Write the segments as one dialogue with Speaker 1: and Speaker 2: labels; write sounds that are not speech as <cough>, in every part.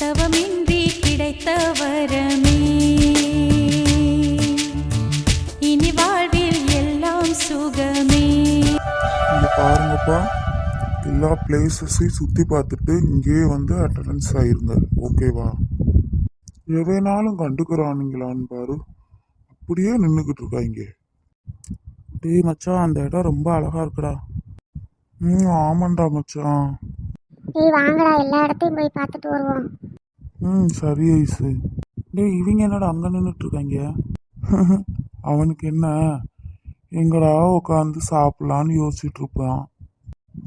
Speaker 1: தவமின்றி கிடைத்த வரமே இனி வாழ்வில் எல்லாம் சுகமே.
Speaker 2: இங்க பாருங்கப்பா. எல்லா பிளேசஸையும் சுற்றி பார்த்துட்டு இங்கேயே வந்து அட்டண்டன்ஸ் ஆயிருங்க. ஓகேவா எவைனாலும் கண்டுக்கிறானுங்களான்னு பாரு. அப்படியே நின்றுக்கிட்டு இருக்காங்க டேய் மச்சான் அந்த இடம் ரொம்ப அழகா இருக்குடா. ம் ஆமாண்டா மச்சான்.
Speaker 3: நீ வாங்கடா. எல்லா இடத்தையும் போய் பார்த்துட்டு வருவோம்.
Speaker 2: ம் சரி ஐசு. டேய் இவங்க என்னடா அங்கே நின்றுட்டு இருக்காங்க <laughs> அவனுக்கு என்ன? எங்கடா உட்காந்து சாப்பிடலான்னு யோசிச்சுட்டு இருப்பான்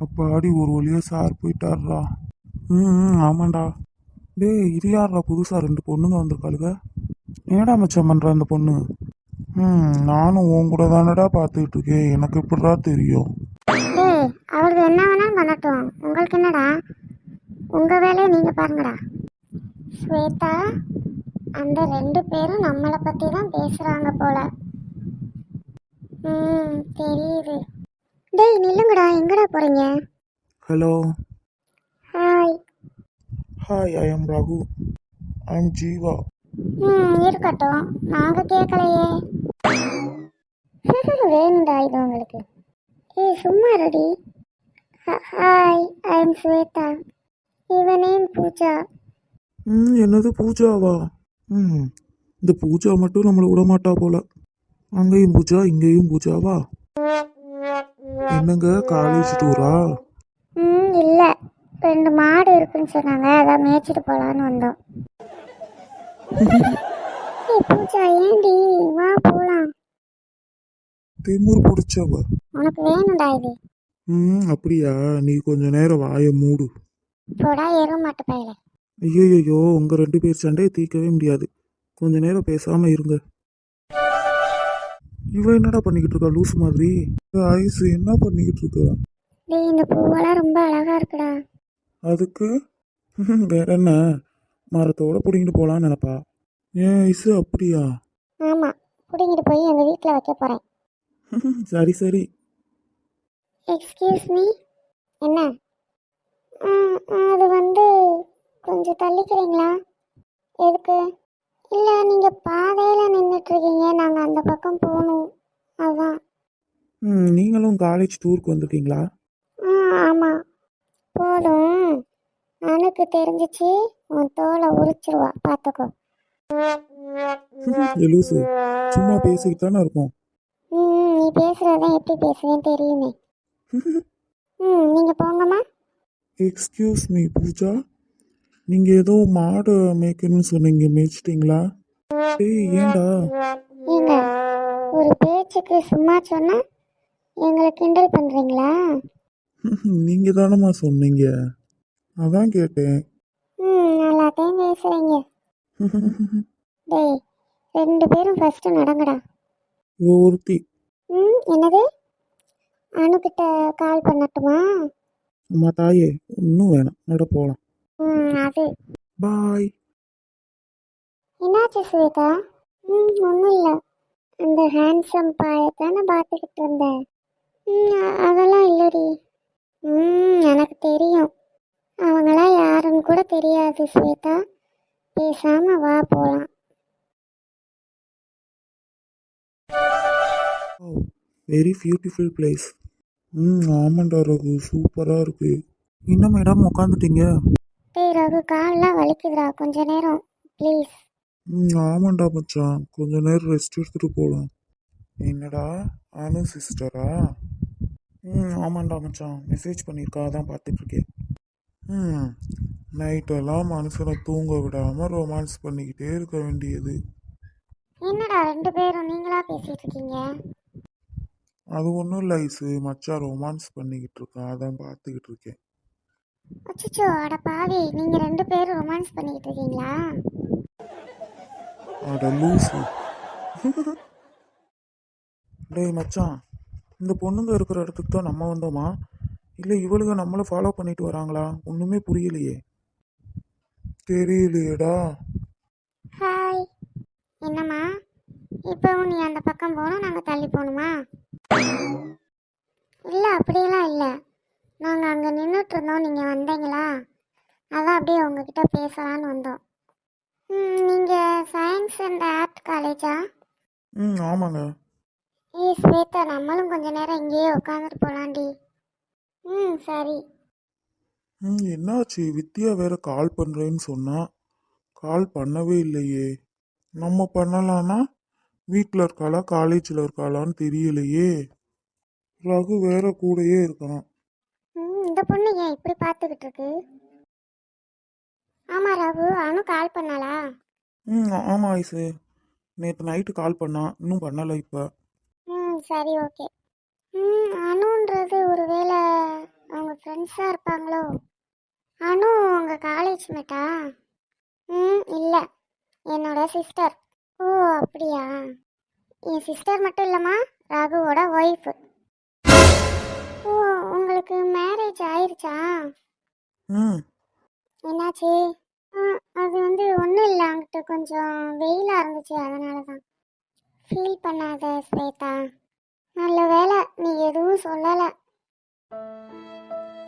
Speaker 2: அப்பாடி ஒரு வழியா சார் போயிட்டாருடா ம் ஆமாண்டா. டேய் இது யாருடா புதுசாக ரெண்டு பொண்ணுங்க வந்திருக்காளுங்க என்னடா மச்சான் பண்ணுற அந்த பொண்ணு? ம் நானும் உன் கூட தானடா பார்த்துக்கிட்டு இருக்கேன் எனக்கு எப்படிடா தெரியும்?
Speaker 3: அவளுக்கு என்ன வேணாலும் பண்ணட்டும். உங்களுக்கு என்னடா? உங்க வேலையை நீங்க பாருங்கடா. ஸ்வேதா அந்த ரெண்டு பேரும் நம்மளை பத்தி தான் பேசுறாங்க போல. ம் தெரியுது. டேய் நில்லுங்கடா எங்கடா போறீங்க?
Speaker 2: Hello
Speaker 3: hi
Speaker 2: hi I am Raghu I am Jeeva
Speaker 3: ம் இருக்கட்டும். நாங்க கேட்கலையே <laughs> வேணும்டா இது உங்களுக்கு. ஏய் சும்மா ready hi I am Shweta இவன் நேம் பூஜா.
Speaker 2: ம் என்னது பூஜாவா? ம் இந்த பூஜா மட்டும் நம்மளை விட மாட்டா போல. அங்கேயும் பூஜா இங்கேயும் பூஜாவா? என்னங்க காலேஜ் டூரா
Speaker 3: ம் இல்லை. ரெண்டு மாடு இருக்குன்னு சொன்னாங்க அதான் மேய்ச்சிட்டு போகலான்னு வந்தோம். ஏய் பூஜா ஏண்டி வா போகலாம்
Speaker 2: திமிர் பிடிச்சவ.
Speaker 3: உனக்கு வேணும்டா இது.
Speaker 2: ம் அப்படியா? நீ கொஞ்ச நேரம் வாயை மூடு.
Speaker 3: போடா எருவ மாட்டு பையில.
Speaker 2: ஐயோ உங்க ரெண்டு பேர் சண்டையை தீர்க்கவே முடியாது. கொஞ்ச நேரம் பேசாம இருங்க. இவ என்னடா பண்ணிக்கிட்டு இருக்கா லூஸ் மாதிரி? ஐஸ் என்ன பண்ணிக்கிட்டு இருக்கா?
Speaker 3: டேய் இந்த பூவெல்லாம் ரொம்ப அழகா இருக்குடா.
Speaker 2: அதுக்கு? <laughs> வேற என்ன? மரத்தோட பிடிங்கிட்டு போலான்னு நினைப்பா. ஏன் ஐஸு அப்படியா?
Speaker 3: ஆமாம் பிடிங்கிட்டு போய் எங்கள் வீட்டில் வைக்க போகிறேன் <laughs>
Speaker 2: சரி சரி.
Speaker 3: எக்ஸ்கியூஸ் மீ என்ன? ஆ, அது வந்து கொஞ்சம் தள்ளிக்கிறீங்களா? எதுக்கு? இல்லை நீங்கள் பாதையில் நின்றுட்டுருக்கீங்க நாங்கள் அந்த பக்கம் போகணும் அதான்.
Speaker 2: ம், நீங்களும் காலேஜ் டூருக்கு வந்திருக்கீங்களா?
Speaker 3: ஆ ஆமாம் போதும். அணுக்கு தெரிஞ்சிச்சு. உன் தோலை உரிச்சிருவா. பார்த்துக்கோ
Speaker 2: லூசு சும்மா பேசிக்கிட்டு தானே இருக்கோம்.
Speaker 3: ம் நீ பேசுகிறதான் எப்படி பேசுவேன்னு தெரியுமே. ம் நீங்கள் போங்கம்மா.
Speaker 2: Excuse me Pooja. நீங்கள் ஏதோ மாடு மேய்க்கணும்னு சொன்னீங்க மேய்ச்சிட்டிங்களா? ஏய் ஏன்டா?
Speaker 3: ஏங்க ஒரு பேச்சுக்கு சும்மா சொன்னா எங்களை கிண்டல் பண்றீங்களா?
Speaker 2: நீங்கள் தானம்மா சொன்னீங்க. அதான் கேட்டேன்.
Speaker 3: ம் நல்லாத்தையும் பேசுறீங்க. டேய் ரெண்டு பேரும் ஃபர்ஸ்ட் நடங்கடா.
Speaker 2: இவ ஒருத்தி.
Speaker 3: ம் என்னது? அணுக்கிட்ட கால் பண்ணட்டுமா?
Speaker 2: அம்மா தாயே ஒன்றும் வேணாம். நட போகலாம்
Speaker 3: ம் அது.
Speaker 2: பாய்.
Speaker 3: என்னாச்சு ஸ்வேதா ம் ஒன்றும் இல்லை. அந்த ஹேண்ட்ஸம் பாயை தானே பார்த்துக்கிட்டு இருந்தேன் ம் அ- அதெல்லாம் இல்லடி. ம் எனக்கு தெரியும். அவங்களாம் யாருன்னு கூட தெரியாது ஸ்வேதா பேசாம வா போகலாம்
Speaker 2: வெரி பியூட்டிஃபுல் பிளேஸ் ம் ஆமாண்டா ரகு. சூப்பராக இருக்கு. என்ன மேடம் உட்காந்துட்டீங்க
Speaker 3: டேய் ரகு கால்லாம் வலிக்குதுடா. கொஞ்ச நேரம். ப்ளீஸ்
Speaker 2: ம் ஆமாண்டா மச்சான். கொஞ்ச நேரம் ரெஸ்ட் எடுத்துட்டு போகலாம் என்னடா? அனு சிஸ்டரா ம் ஆமாண்டா மச்சான். மெசேஜ் பண்ணியிருக்கா அதான் பார்த்துட்ருக்கேன். ம் நைட்டெல்லாம் மனுஷனை தூங்க விடாமல் ரொமான்ஸ் பண்ணிக்கிட்டே இருக்க வேண்டியது.
Speaker 3: என்னடா ரெண்டு பேரும் நீங்களா பேசிட்டு இருக்கீங்க
Speaker 2: அது ஒன்றும் இல்லை ஐசு. மச்சான் ரொமான்ஸ் பண்ணிக்கிட்டு இருக்கான் அதான் பார்த்துக்கிட்டு இருக்கேன்
Speaker 3: அச்சச்சோ அட பாவி நீங்க ரெண்டு பேரும் ரொமான்ஸ் பண்ணிக்கிட்டு இருக்கீங்களா?
Speaker 2: அட லூசு. டேய் மச்சான் இந்த பொண்ணுங்க இருக்கிற இடத்துக்கு தான் நம்ம வந்தோமா? இல்லை இவளுங்க நம்மளை ஃபாலோ பண்ணிட்டு வராங்களா? ஒன்றுமே புரியலையே. தெரியலையேடா.
Speaker 3: ஹாய் என்னம்மா? இப்போவும் நீ அந்த பக்கம் போகணும் நாங்கள் தள்ளி போகணுமா? இல்லை அப்படியெல்லாம் இல்லை. நாங்கள் அங்கே நின்றுட்டு இருந்தோம் நீங்கள் வந்தீங்களா? அதான் அப்படியே உங்ககிட்ட பேசலான்னு வந்தோம். ம், நீங்க சயின்ஸ் அண்ட் ஆர்ட் காலேஜா
Speaker 2: ம் ஆமாங்க.
Speaker 3: ஏய் ஸ்வேதா நம்மளும் கொஞ்ச நேரம் இங்கேயே உட்காந்துட்டு போலாண்டி. ம் சரி.
Speaker 2: ம் என்னாச்சு? வித்யா வேற கால் பண்ணுறேன்னு சொன்னா. கால் பண்ணவே இல்லையே. நம்ம பண்ணலான்னா வீட்டில் இருக்காளா? காலேஜில் இருக்காளான்னு தெரியலையே. ரகு வேற கூடயே இருக்கான்.
Speaker 3: இந்த பொண்ணு ஏன் இப்படி பார்த்துக்கிட்டு இருக்கு ஆமா ரகு அனு கால் பண்ணாளா?
Speaker 2: ம் ஆமாம் ஐசு. நேற்று நைட்டு கால் பண்ணான் இன்னும் பண்ணலை இப்போ.
Speaker 3: ம் சரி ஓகே ம் அனுன்றது ஒருவேளை அவங்க ஃப்ரெண்ட்ஸாக இருப்பாங்களோ? அனு உங்கள் காலேஜ் மேட்டா ம் இல்லை. என்னோட சிஸ்டர் ஓ அப்படியா? என் சிஸ்டர் மட்டும் இல்லைம்மா ரகுவோட ஒய்ஃபு உங்களுக்கு மேரேஜ் ஆயிருச்சா?
Speaker 2: ம்
Speaker 3: என்னாச்சு? அது வந்து ஒன்றும் இல்லை. அங்கிட்ட கொஞ்சம் வெயிலாக இருந்துச்சு. அதனால தான் ஃபீல் பண்ணாத ஸ்வேதா. நல்ல வேலை நீ எதுவும் சொல்லலை.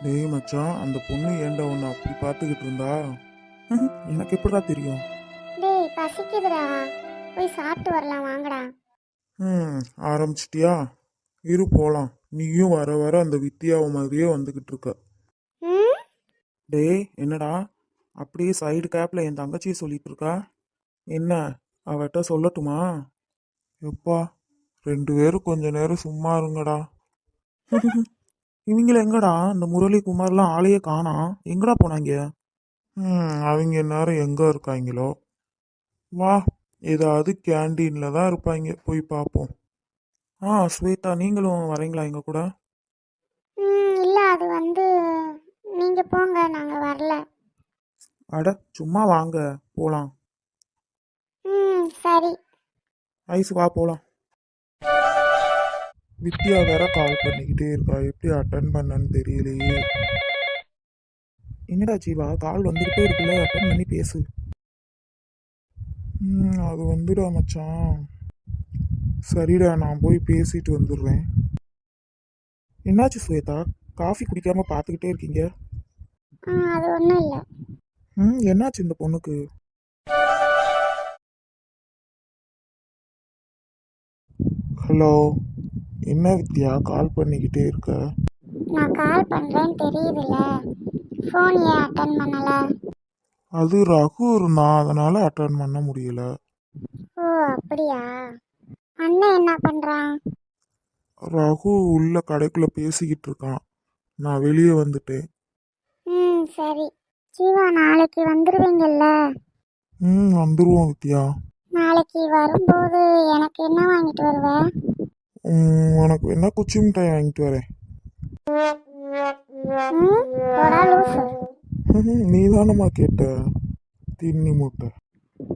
Speaker 2: டேய் மச்சான் அந்த பொண்ணு ஏன்டா உன்னை அப்படி பார்த்துக்கிட்டு இருந்தா? <laughs> எனக்கு எப்படிடா தெரியும்?
Speaker 3: டேய் பசிக்குதுடா. போய் சாப்பிட்டு வரலாம். வாங்கடா.
Speaker 2: ம் ஆரம்பிச்சிட்டியா? இரு போகலாம் நீயும் வர வர அந்த வித்யாவை மாதிரியே வந்துக்கிட்டு இருக்க.
Speaker 3: ம்?
Speaker 2: டேய் என்னடா? அப்படியே சைடு கேப்பில் என் தங்கச்சியை சொல்லிட்டு இருக்கா? என்ன அவட்ட சொல்லட்டுமா? எப்பா ரெண்டு பேரும் கொஞ்ச நேரம் சும்மா இருங்கடா. இவங்கள எங்கடா? இந்த முரளி குமார்லாம் ஆளையே காணோம் எங்கடா போனாங்க? ம் அவங்க நேரம் எங்கே இருக்காங்களோ? வா ஏதாவது கேண்டீனில் தான் இருப்பாங்க. போய் பார்ப்போம் ஆ ஸ்வேதா நீங்களும் வரீங்களா எங்கள் கூட?
Speaker 3: ம் இல்லை அது வந்து நீங்கள் போங்க நாங்கள் வரல.
Speaker 2: அட சும்மா வாங்க போகலாம்
Speaker 3: ம் சரி.
Speaker 2: ஐஸ் வா போலாம். வித்யா வேற கால் பண்ணிக்கிட்டே இருக்கா எப்படி அட்டன் பண்ணன்னு தெரியலையே. என்னடா ஜீவா கால் வந்துக்கிட்டே இருக்குல்ல அட்டன் பண்ணி பேசு. ம் அது வந்துடா மச்சான். சரிடா நான் போய் பேசிட்டு வந்துடுறேன். என்னாச்சு ஸ்வேதா? காஃபி குடிக்காம பார்த்துக்கிட்டே இருக்கீங்க?
Speaker 3: அது ஒன்றும் இல்லை.
Speaker 2: ம் என்னாச்சு இந்த பொண்ணுக்கு? ஹலோ என்ன வித்யா? கால் பண்ணிக்கிட்டே இருக்க.
Speaker 3: நான் கால் பண்ணுறேன்னு தெரியுதுல்ல. ஃபோன் ஏன் அட்டன் பண்ணலை?
Speaker 2: அது ரகு இருந்தான் அதனால அட்டன் பண்ண முடியல.
Speaker 3: ஓ அப்படியா? அண்ணன் என்ன பண்ணுறான்
Speaker 2: ரகு உள்ள கடைக்குள்ள பேசிக்கிட்டு இருக்கான். நான் வெளியே வந்துட்டேன்.
Speaker 3: ம் சரி. ஜீவா நாளைக்கு வந்துடுவீங்கல்ல
Speaker 2: ம் வந்துருவோம் வித்யா.
Speaker 3: நாளைக்கு வரும்போது எனக்கு என்ன வாங்கிட்டு வருவ?
Speaker 2: ம், உனக்கு என்ன குச்சி மிட்டாய் வாங்கிட்டு வரேன்.
Speaker 3: ம் போடா லூசு.
Speaker 2: நீ தானம்மா கேட்ட. தின்னி மூட்டை.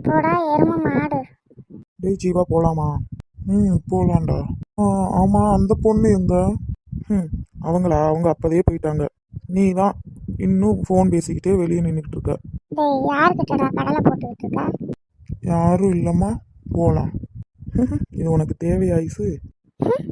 Speaker 3: போடா எரும மாடு.
Speaker 2: டேய் ஜீவா போலாமா? ம் ஆ ஆமாம் அந்த பொண்ணு எங்க? ம் அவங்களா? அவங்க அப்போதே போயிட்டாங்க. நீ தான் இன்னும் ஃபோன் பேசிக்கிட்டே வெளியே நின்றுக்கிட்டு இருக்க.
Speaker 3: டேய் யார்கிட்டடா கடலை போட்டுக்கிட்டு இருக்க?
Speaker 2: யாரும் இல்லைம்மா. போகலாம் இது உனக்கு தேவையாயிசு
Speaker 3: ஹம்,